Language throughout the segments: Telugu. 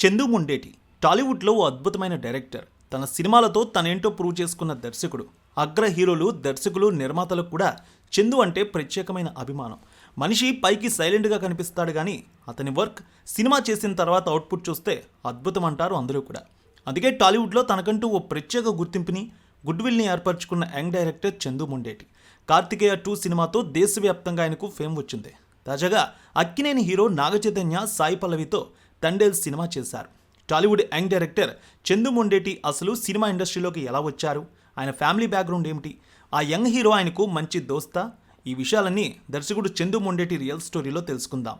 చందు ముండేటి టాలీవుడ్లో ఓ అద్భుతమైన డైరెక్టర్. తన సినిమాలతో తనేంటో ప్రూవ్ చేసుకున్న దర్శకుడు. అగ్ర హీరోలు దర్శకులు నిర్మాతలకు కూడా చందు అంటే ప్రత్యేకమైన అభిమానం. మనిషి పైకి సైలెంట్గా కనిపిస్తాడు కానీ అతని వర్క్ సినిమా చేసిన తర్వాత అవుట్పుట్ చూస్తే అద్భుతం అంటారు అందరూ కూడా. అందుకే టాలీవుడ్లో తనకంటూ ఓ ప్రత్యేక గుర్తింపుని గుడ్విల్ని ఏర్పరచుకున్న young director Chandu Mondeti. Karthikeya two సినిమాతో దేశవ్యాప్తంగా ఆయనకు ఫేమ్ వచ్చింది. తాజాగా అక్కినేని హీరో నాగచైతన్య సాయి పల్లవితో తండేల్ సినిమా చేశారు. Tollywood young director Chandu Mondeti అసలు సినిమా ఇండస్ట్రీలోకి ఎలా వచ్చారు? ఆయన ఫ్యామిలీ బ్యాక్గ్రౌండ్ ఏమిటి? ఆ యంగ్ హీరో ఆయనకు మంచి దోస్తా? ఈ విషయాలన్నీ దర్శకుడు చందు మొండేటి రియల్ స్టోరీలో తెలుసుకుందాం.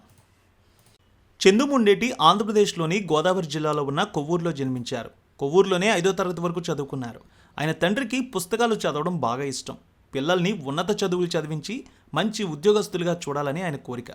చందు మొండేటి ఆంధ్రప్రదేశ్లోని గోదావరి జిల్లాలో ఉన్న కొవ్వూరులో జన్మించారు. కొవ్వూరులోనే ఐదో తరగతి వరకు చదువుకున్నారు. ఆయన తండ్రికి పుస్తకాలు చదవడం బాగా ఇష్టం. పిల్లల్ని ఉన్నత చదువులు చదివించి మంచి ఉద్యోగస్తులుగా చూడాలని ఆయన కోరిక.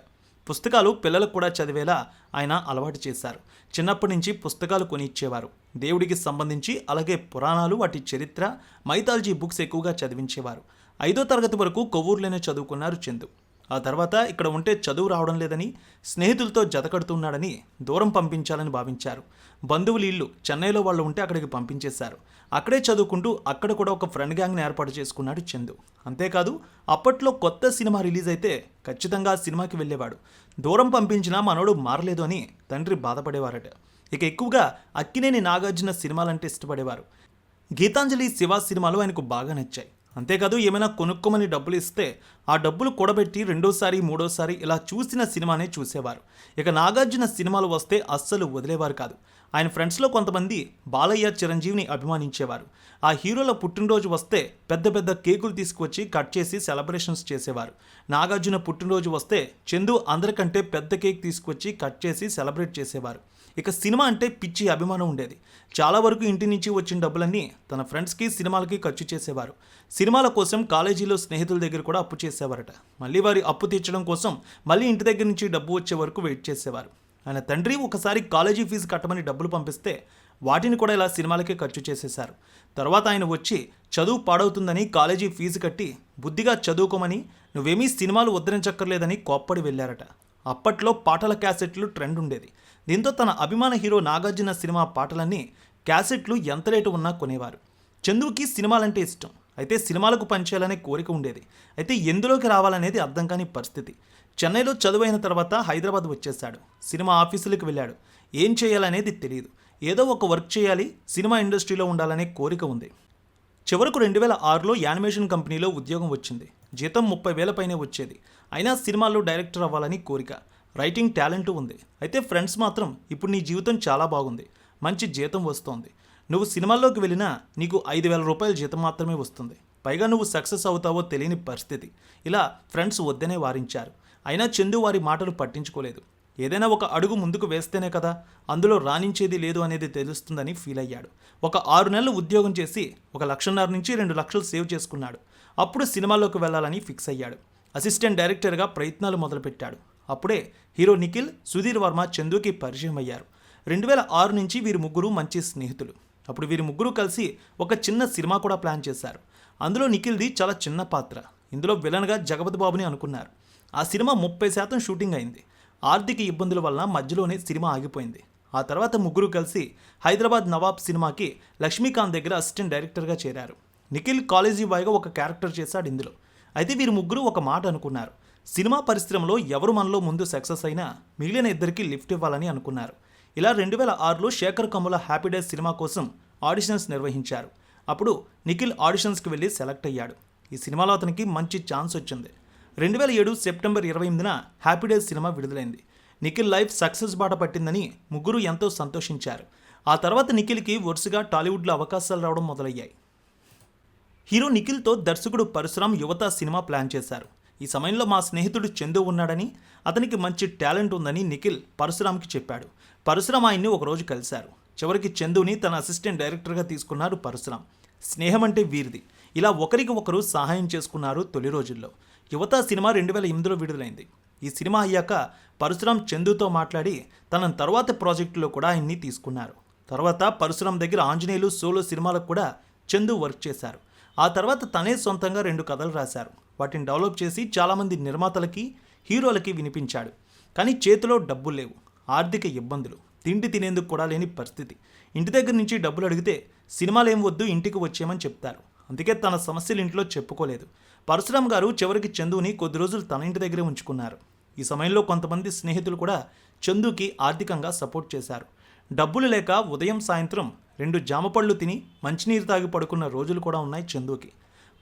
పుస్తకాలు పిల్లలకు కూడా చదివేలా ఆయన అలవాటు చేశారు. చిన్నప్పటి నుంచి పుస్తకాలు కొని ఇచ్చేవారు దేవుడికి సంబంధించి అలాగే పురాణాలు వాటి చరిత్ర మైథాలజీ బుక్స్ ఎక్కువగా చదివించేవారు. ఐదో తరగతి వరకు కొవ్వూరులోనే చదువుకున్నారు చందు. ఆ తర్వాత ఇక్కడ ఉంటే చదువు రావడం లేదని స్నేహితులతో జతకడుతున్నాడని దూరం పంపించాలని భావించారు. బంధువులు ఇల్లు చెన్నైలో వాళ్ళు ఉంటే అక్కడికి పంపించేశారు. అక్కడే చదువుకుంటూ అక్కడ కూడా ఒక ఫ్రెండ్ గ్యాంగ్ని ఏర్పాటు చేసుకున్నాడు చందు. అంతేకాదు అప్పట్లో కొత్త సినిమా రిలీజ్ అయితే ఖచ్చితంగా సినిమాకి వెళ్ళేవాడు. దూరం పంపించినా మనోడు మారలేదు అని తండ్రి బాధపడేవారట. ఇక ఎక్కువగా అక్కినేని నాగార్జున సినిమాలంటే ఇష్టపడేవారు. గీతాంజలి శివ సినిమాలు ఆయనకు బాగా నచ్చాయి. అంతేకాదు ఏమైనా కొనుక్కోమని డబ్బులు ఇస్తే ఆ డబ్బులు కూడబెట్టి రెండోసారి మూడోసారి ఇలా చూసిన సినిమానే చూసేవారు. ఇక నాగార్జున సినిమాలు వస్తే అస్సలు వదిలేవారు కాదు. ఆయన ఫ్రెండ్స్లో కొంతమంది బాలయ్య చిరంజీవిని అభిమానించేవారు. ఆ హీరోల పుట్టినరోజు వస్తే పెద్ద పెద్ద కేకులు తీసుకువచ్చి కట్ చేసి సెలబ్రేషన్స్ చేసేవారు. నాగార్జున పుట్టినరోజు వస్తే చందు అందరికంటే పెద్ద కేక్ తీసుకొచ్చి కట్ చేసి సెలబ్రేట్ చేసేవారు. ఇక సినిమా అంటే పిచ్చి అభిమానం ఉండేది. చాలా వరకు ఇంటి నుంచి వచ్చిన డబ్బులన్నీ తన ఫ్రెండ్స్కి సినిమాలకి ఖర్చు చేసేవారు. సినిమాల కోసం కాలేజీలో స్నేహితుల దగ్గర కూడా అప్పు చేసేవారట. మళ్ళీ వారి అప్పు తీర్చడం కోసం మళ్ళీ ఇంటి దగ్గర నుంచి డబ్బు వచ్చే వరకు వెయిట్ చేసేవారు. ఆయన తండ్రి ఒకసారి కాలేజీ ఫీజు కట్టమని డబ్బులు పంపిస్తే వాటిని కూడా ఇలా సినిమాలకే ఖర్చు చేసేశారు. తర్వాత ఆయన వచ్చి చదువు పాడవుతుందని కాలేజీ ఫీజు కట్టి బుద్ధిగా చదువుకోమని నువ్వేమీ సినిమాలు ఉద్ధరించక్కర్లేదని కోప్పడి వెళ్ళారట. అప్పట్లో పాటల క్యాసెట్లు ట్రెండ్ ఉండేది. దీంతో తన అభిమాన హీరో నాగార్జున సినిమా పాటలన్నీ క్యాసెట్లు ఎంత రేటు ఉన్నా కొనేవారు. చందుకి సినిమాలంటే ఇష్టం. అయితే సినిమాలకు పనిచేయాలనే కోరిక ఉండేది. అయితే ఎందులోకి రావాలనేది అర్థం కాని పరిస్థితి. చెన్నైలో చదువైన తర్వాత హైదరాబాద్ వచ్చేశాడు. సినిమా ఆఫీసులకు వెళ్ళాడు. ఏం చేయాలనేది తెలియదు ఏదో ఒక వర్క్ చేయాలి సినిమా ఇండస్ట్రీలో ఉండాలనే కోరిక ఉంది. చివరకు రెండు వేల ఆరులో యానిమేషన్ కంపెనీలో ఉద్యోగం వచ్చింది. జీతం ముప్పై వేల పైనే వచ్చేది. అయినా సినిమాల్లో డైరెక్టర్ అవ్వాలని కోరిక. రైటింగ్ టాలెంట్ ఉంది. అయితే ఫ్రెండ్స్ మాత్రం ఇప్పుడు నీ జీవితం చాలా బాగుంది. మంచి జీతం వస్తోంది. నువ్వు సినిమాల్లోకి వెళ్ళినా నీకు ఐదు వేల రూపాయల జీతం మాత్రమే వస్తుంది. పైగా నువ్వు సక్సెస్ అవుతావో తెలియని పరిస్థితి. ఇలా ఫ్రెండ్స్ వద్దనే వారించారు. అయినా చందు వారి మాటలు పట్టించుకోలేదు. ఏదైనా ఒక అడుగు ముందుకు వేస్తేనే కదా అందులో రాణించేది లేదు అనేది తెలుస్తుందని ఫీల్ అయ్యాడు. ఒక ఆరు నెలలు ఉద్యోగం చేసి ఒక లక్షన్నర నుంచి రెండు లక్షలు సేవ్ చేసుకున్నాడు. అప్పుడు సినిమాలోకి వెళ్ళాలని ఫిక్స్ అయ్యాడు. అసిస్టెంట్ డైరెక్టర్గా ప్రయత్నాలు మొదలుపెట్టాడు. అప్పుడే హీరో నిఖిల్ సుధీర్ వర్మ చందుకి పరిచయం అయ్యారు. రెండు వేల ఆరు నుంచి వీరి ముగ్గురు మంచి స్నేహితులు. అప్పుడు వీరి ముగ్గురు కలిసి ఒక చిన్న సినిమా కూడా ప్లాన్ చేశారు. అందులో నిఖిల్ది చాలా చిన్న పాత్ర. ఇందులో విలన్గా జగపతి బాబుని అనుకున్నారు. ఆ సినిమా ముప్పై శాతం షూటింగ్ అయింది. ఆర్థిక ఇబ్బందుల వల్ల మధ్యలోనే సినిమా ఆగిపోయింది. ఆ తర్వాత ముగ్గురు కలిసి హైదరాబాద్ నవాబ్ సినిమాకి లక్ష్మీకాంత్ దగ్గర అసిస్టెంట్ డైరెక్టర్గా చేరారు. నిఖిల్ కాలేజీ బాయ్గా ఒక క్యారెక్టర్ చేశాడు ఇందులో. అయితే వీరు ముగ్గురు ఒక మాట అనుకున్నారు. సినిమా పరిశ్రమలో ఎవరు మనలో ముందు సక్సెస్ అయినా మిగిలిన ఇద్దరికి లిఫ్ట్ ఇవ్వాలని అనుకున్నారు. ఇలా రెండు వేల ఆరులో Sekhar Kammula happy days cinema కోసం ఆడిషన్స్ నిర్వహించారు. అప్పుడు నిఖిల్ ఆడిషన్స్కి వెళ్ళి సెలెక్ట్ అయ్యాడు. ఈ సినిమాలో అతనికి మంచి ఛాన్స్ వచ్చింది. రెండు వేల ఏడు సెప్టెంబర్ ఇరవై ఎనిమిదిన హ్యాపీ డేస్ సినిమా విడుదలైంది. నిఖిల్ లైఫ్ సక్సెస్ బాట పట్టిందని ముగ్గురు ఎంతో సంతోషించారు. ఆ తర్వాత నిఖిల్కి వరుసగా టాలీవుడ్లో అవకాశాలు రావడం మొదలయ్యాయి. హీరో నిఖిల్తో దర్శకుడు పరశురామ్ యువత సినిమా ప్లాన్ చేశారు. ఈ సమయంలో మా స్నేహితుడు చందు ఉన్నాడని అతనికి మంచి టాలెంట్ ఉందని నిఖిల్ పరశురామ్కి చెప్పాడు. పరశురామ్ ఆయన్ని ఒకరోజు కలిశారు. చివరికి చందుని తన అసిస్టెంట్ డైరెక్టర్గా తీసుకున్నారు పరశురామ్. స్నేహం అంటే వీరిది. ఇలా ఒకరికి ఒకరు సహాయం చేసుకున్నారు తొలి రోజుల్లో. యువత సినిమా రెండు వేల ఎనిమిదిలో విడుదలైంది. ఈ సినిమా అయ్యాక పరశురామ్ చందుతో మాట్లాడి తన తర్వాత ప్రాజెక్టులో కూడా ఆయన్ని తీసుకున్నారు. తర్వాత పరశురామ్ దగ్గర ఆంజనేయులు సోలో సినిమాలకు కూడా చందు వర్క్ చేశారు. ఆ తర్వాత తనే సొంతంగా రెండు కథలు రాశారు. వాటిని డెవలప్ చేసి చాలామంది నిర్మాతలకి హీరోలకి వినిపించాడు. కానీ చేతిలో డబ్బులు లేవు. ఆర్థిక ఇబ్బందులు. తిండి తినేందుకు కూడా లేని పరిస్థితి. ఇంటి దగ్గర నుంచి డబ్బులు అడిగితే సినిమాలు ఏం వద్దు ఇంటికి వచ్చేయమని చెప్తారు. అందుకే తన సమస్యలు ఇంట్లో చెప్పుకోలేదు. పరశురామ్ గారు చివరికి చందుని కొద్ది రోజులు తన ఇంటి దగ్గరే ఉంచుకున్నారు. ఈ సమయంలో కొంతమంది స్నేహితులు కూడా చందుకి ఆర్థికంగా సపోర్ట్ చేశారు. డబ్బులు లేక ఉదయం సాయంత్రం రెండు జామపళ్ళు తిని మంచినీరు తాగి పడుకున్న రోజులు కూడా ఉన్నాయి చందుకి.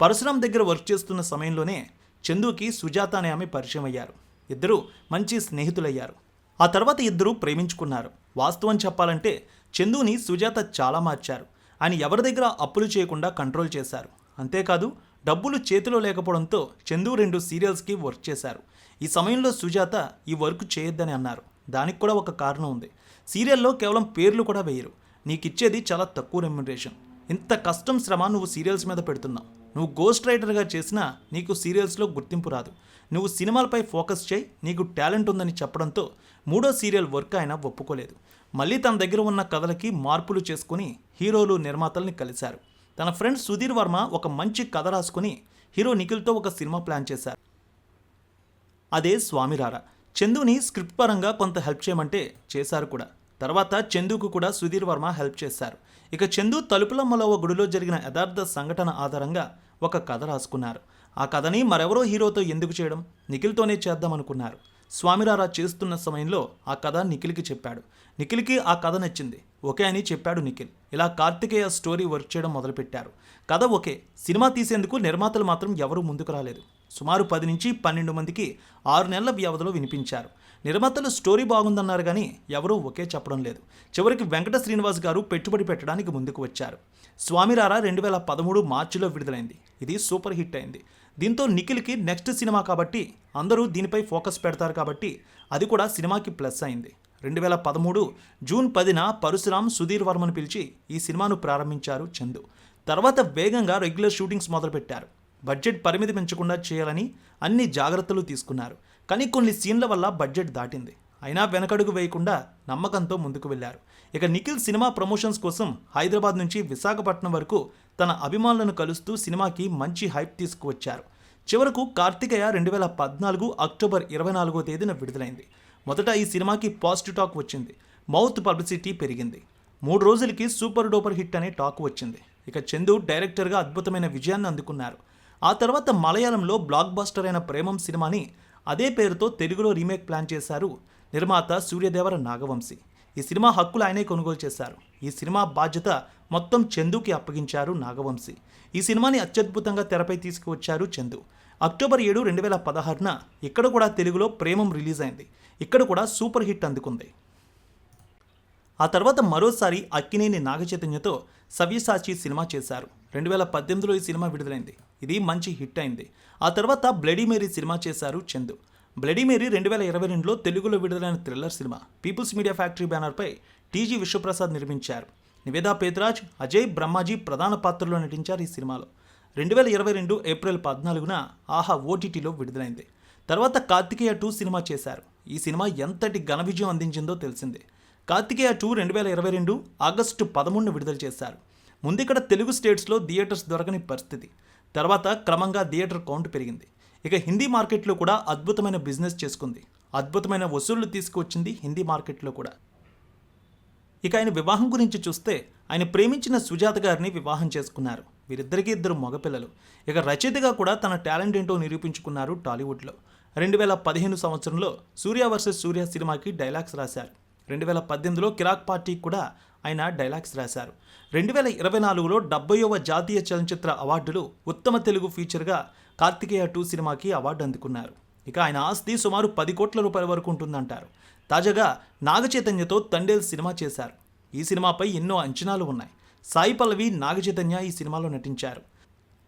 పరశురామ్ దగ్గర వర్క్ చేస్తున్న సమయంలోనే చందుకి సుజాత అనే ఆమె పరిచయం అయ్యారు. ఇద్దరు మంచి స్నేహితులయ్యారు. ఆ తర్వాత ఇద్దరు ప్రేమించుకున్నారు. వాస్తవం చెప్పాలంటే చందుని సుజాత చాలా మార్చారు. ఆయన ఎవరి దగ్గర అప్పులు చేయకుండా కంట్రోల్ చేశారు. అంతేకాదు డబ్బులు చేతిలో లేకపోవడంతో చందు రెండు సీరియల్స్కి వర్క్ చేశారు. ఈ సమయంలో సుజాత ఈ వర్క్ చేయొద్దని అన్నారు. దానికి కూడా ఒక కారణం ఉంది. సీరియల్లో కేవలం పేర్లు కూడా వేయరు. నీకు ఇచ్చేది చాలా తక్కువ రెమ్యునరేషన్ ఇంత కష్టం శ్రమ నువ్వు సీరియల్స్ మీద పెడుతున్నావు. నువ్వు గోస్ట్ రైటర్గా చేసినా నీకు సీరియల్స్లో గుర్తింపు రాదు. నువ్వు సినిమాలపై ఫోకస్ చేయి నీకు టాలెంట్ ఉందని చెప్పడంతో మూడో సీరియల్ వర్క్ ఆయన ఒప్పుకోలేదు. మళ్ళీ తన దగ్గర ఉన్న కథలకి మార్పులు చేసుకుని హీరోలు నిర్మాతల్ని కలిశారు. తన ఫ్రెండ్ సుధీర్ వర్మ ఒక మంచి కథ రాసుకుని హీరో నిఖిల్తో ఒక సినిమా ప్లాన్ చేశారు. అదే స్వామిరారా. చందుని స్క్రిప్ట్ పరంగా కొంత హెల్ప్ చేయమంటే చేశారు కూడా. తర్వాత చందుకు కూడా సుధీర్ వర్మ హెల్ప్ చేశారు. ఇక చందు తలుపులమ్మలో ఓ గుడిలో జరిగిన యథార్థ సంఘటన ఆధారంగా ఒక కథ రాసుకున్నారు. ఆ కథని మరెవరో హీరోతో ఎందుకు చేయడం? నిఖిల్తోనే చేద్దామనుకున్నారు. స్వామిరారా చేస్తున్న సమయంలో ఆ కథ నిఖిల్కి చెప్పాడు. నిఖిల్కి ఆ కథ నచ్చింది. ఓకే అని చెప్పాడు నిఖిల్. ఇలా కార్తికేయ స్టోరీ వర్క్ చేయడం మొదలుపెట్టారు. కథ ఓకే. సినిమా తీసేందుకు నిర్మాతలు మాత్రం ఎవరూ ముందుకు రాలేదు. సుమారు పది నుంచి పన్నెండు మందికి ఆరు నెలల వ్యవధిలో వినిపించారు. నిర్మాతలు స్టోరీ బాగుందన్నారు కానీ ఎవరూ ఒకే చెప్పడం లేదు. చివరికి వెంకట శ్రీనివాస్ గారు పెట్టుబడి పెట్టడానికి ముందుకు వచ్చారు. స్వామిరారా రెండు వేల పదమూడు మార్చిలో విడుదలైంది. ఇది సూపర్ హిట్ అయింది. దీంతో నిఖిల్కి నెక్స్ట్ సినిమా కాబట్టి అందరూ దీనిపై ఫోకస్ పెడతారు కాబట్టి అది కూడా సినిమాకి ప్లస్ అయింది. రెండు వేల పదమూడు జూన్ పదిన పరశురామ్ సుధీర్ వర్మను పిలిచి ఈ సినిమాను ప్రారంభించారు చందు. తర్వాత వేగంగా రెగ్యులర్ షూటింగ్స్ మొదలుపెట్టారు. బడ్జెట్ పరిమితి పెంచకుండా చేయాలని అన్ని జాగ్రత్తలు తీసుకున్నారు. కానీ కొన్ని సీన్ల వల్ల బడ్జెట్ దాటింది. అయినా వెనకడుగు వేయకుండా నమ్మకంతో ముందుకు వెళ్ళారు ఇక నిఖిల్ సినిమా ప్రమోషన్స్ కోసం హైదరాబాద్ నుంచి విశాఖపట్నం వరకు తన అభిమానులను కలుస్తూ సినిమాకి మంచి హైప్ తీసుకువచ్చారు. చివరకు కార్తికేయ రెండు వేల పద్నాలుగు అక్టోబర్ ఇరవై నాలుగో తేదీన విడుదలైంది. మొదట ఈ సినిమాకి పాజిటివ్ టాక్ వచ్చింది. మౌత్ పబ్లిసిటీ పెరిగింది. మూడు రోజులకి సూపర్ డూపర్ హిట్ అనే టాక్ వచ్చింది. ఇక చందు డైరెక్టర్గా అద్భుతమైన విజయాన్ని అందుకున్నారు. ఆ తర్వాత మలయాళంలో బ్లాక్ బస్టర్ అయిన ప్రేమం సినిమాని అదే పేరుతో తెలుగులో రీమేక్ ప్లాన్ చేశారు నిర్మాత సూర్యదేవర నాగవంశి. ఈ సినిమా హక్కులు ఆయనే కొనుగోలు చేశారు. ఈ సినిమా బాధ్యత మొత్తం చందుకి అప్పగించారు నాగవంశి. ఈ సినిమాని అత్యద్భుతంగా తెరపై తీసుకువచ్చారు చందు. అక్టోబర్ ఏడు రెండు వేల పదహారున ఇక్కడ కూడా తెలుగులో ప్రేమం రిలీజ్ అయింది. ఇక్కడ కూడా సూపర్ హిట్ అందుకుంది. ఆ తర్వాత మరోసారి అక్కినేని నాగచైతన్యతో సవ్యసాచి సినిమా చేశారు. రెండు వేల పద్దెనిమిదిలో ఈ సినిమా విడుదలైంది. ఇది మంచి హిట్ అయింది. ఆ తర్వాత బ్లడీ మేరీ సినిమా చేశారు చందు. బ్లడీ మేరీ రెండు వేల ఇరవై రెండులో తెలుగులో విడుదలైన thriller cinema. People's media factory బ్యానర్పై టీజీ విశ్వప్రసాద్ నిర్మించారు. నివేదా పేతరాజ్ అజయ్ బ్రహ్మాజీ ప్రధాన పాత్రలో నటించారు ఈ సినిమాలో. రెండు వేల ఇరవై రెండు ఏప్రిల్ పద్నాలుగున ఆహా ఓటీటీలో విడుదలైంది. తర్వాత కార్తికేయ టూ సినిమా చేశారు. ఈ సినిమా ఎంతటి ఘన విజయం అందించిందో తెలిసిందే. కార్తికేయ టూ రెండు వేల ఇరవై రెండు ఆగస్టు పదమూడున విడుదల చేశారు. ముందిక్కడ తెలుగు స్టేట్స్లో థియేటర్స్ దొరకని పరిస్థితి. తర్వాత క్రమంగా థియేటర్ కౌంట్ పెరిగింది. ఇక హిందీ మార్కెట్లో కూడా అద్భుతమైన బిజినెస్ చేసుకుంది. అద్భుతమైన వసూళ్ళు తీసుకువచ్చింది హిందీ మార్కెట్లో కూడా. ఇక ఆయన వివాహం గురించి చూస్తే ఆయన ప్రేమించిన సుజాత గారిని వివాహం చేసుకున్నారు. వీరిద్దరికీ ఇద్దరు మగపిల్లలు. ఇక రచయితగా కూడా తన టాలెంట్ ఏంటో నిరూపించుకున్నారు టాలీవుడ్లో. రెండు వేల పదిహేను సంవత్సరంలో సూర్య వర్సెస్ సూర్య సినిమాకి డైలాగ్స్ రాశారు. రెండు వేల పద్దెనిమిదిలో కిరాక్ పార్టీకి కూడా ఆయన డైలాగ్స్ రాశారు. రెండు వేల ఇరవై నాలుగులో డెబ్బైవ జాతీయ చలనచిత్ర అవార్డులు ఉత్తమ తెలుగు ఫీచర్గా కార్తికేయ టూ సినిమాకి అవార్డు అందుకున్నారు. ఇక ఆయన ఆస్తి సుమారు పది కోట్ల రూపాయల వరకు ఉంటుందంటారు. తాజాగా నాగచైతన్యతో తండేల్ సినిమా చేశారు. ఈ సినిమాపై ఎన్నో అంచనాలు ఉన్నాయి. సాయి పల్లవి నాగచైతన్య ఈ సినిమాలో నటించారు.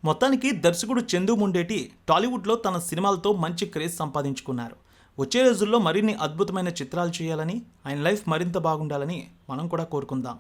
మొత్తానికి దర్శకుడు చందు ముండేటి టాలీవుడ్లో తన సినిమాలతో మంచి క్రేజ్ సంపాదించుకున్నారు. వచ్చే రోజుల్లో మరిన్ని అద్భుతమైన చిత్రాలు చేయాలని ఆయన లైఫ్ మరింత బాగుండాలని మనం కూడా కోరుకుందాం.